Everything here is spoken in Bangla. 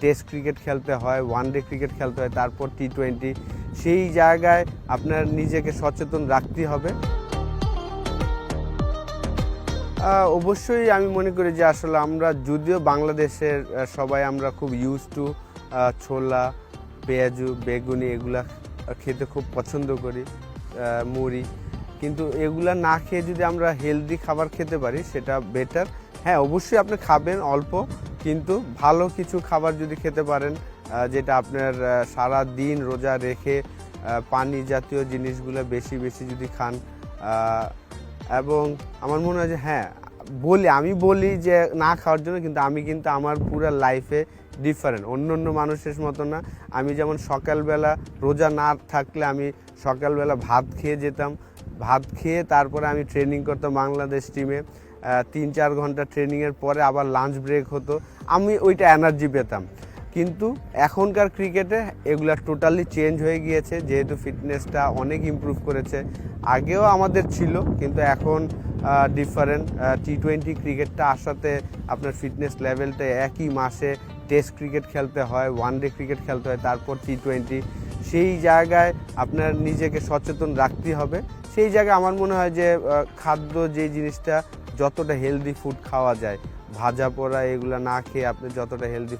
টেস্ট ক্রিকেট খেলতে হয় ওয়ান ডে ক্রিকেট খেলতে হয়, তারপর টি টোয়েন্টি সেই জায়গায় আপনার নিজেকে সচেতন রাখতে হবে। অবশ্যই আমি মনে করি যে আসলে আমরা যদিও বাংলাদেশের সবাই আমরা খুব ইউজ টু ছোলা, পেঁয়াজু, বেগুনি এগুলা খেতে খুব পছন্দ করি মুড়ি। কিন্তু এগুলা না খেয়ে যদি আমরা হেলদি খাবার খেতে পারি, সেটা বেটার হ্যাঁ অবশ্যই আপনি খাবেন অল্প। কিন্তু ভালো কিছু খাবার যদি খেতে পারেন যেটা আপনার সারা দিন রোজা রেখে পানি জাতীয় জিনিসগুলো বেশি বেশি যদি খান এবং আমার মনে হয় যে হ্যাঁ বলি, আমি বলি যে না খাওয়ার জন্য, কিন্তু আমি কিন্তু আমার পুরো লাইফে ডিফারেন্ট অন্য অন্য মানুষের মতো না। আমি যেমন সকালবেলা রোজা না থাকলে আমি সকালবেলা ভাত খেয়ে যেতাম ভাত খেয়ে তারপরে আমি ট্রেনিং করতাম বাংলাদেশ টিমে তিন চার ঘণ্টা ট্রেনিংয়ের পরে আবার লাঞ্চ ব্রেক হতো। আমি ওইটা এনার্জি পেতাম। কিন্তু এখনকার ক্রিকেটে এগুলা টোটালি চেঞ্জ হয়ে গিয়েছে, যেহেতু ফিটনেসটা অনেক ইমপ্রুভ করেছে। আগেও আমাদের ছিল, কিন্তু এখন ডিফারেন্ট টি টোয়েন্টি ক্রিকেটটা আসাতে আপনার ফিটনেস লেভেলটা একই মাসে টেস্ট ক্রিকেট খেলতে হয় ওয়ান ডে ক্রিকেট খেলতে হয়, তারপর টি টোয়েন্টি সেই জায়গায় আপনার নিজেকে সচেতন রাখতে হবে। সেই জায়গায় আমার মনে হয় যে খাদ্য যে জিনিসটা যতটা হেলদি ফুড খাওয়া যায়, ভাজা পোড়া এগুলো না খেয়ে আপনি যতটা হেলদি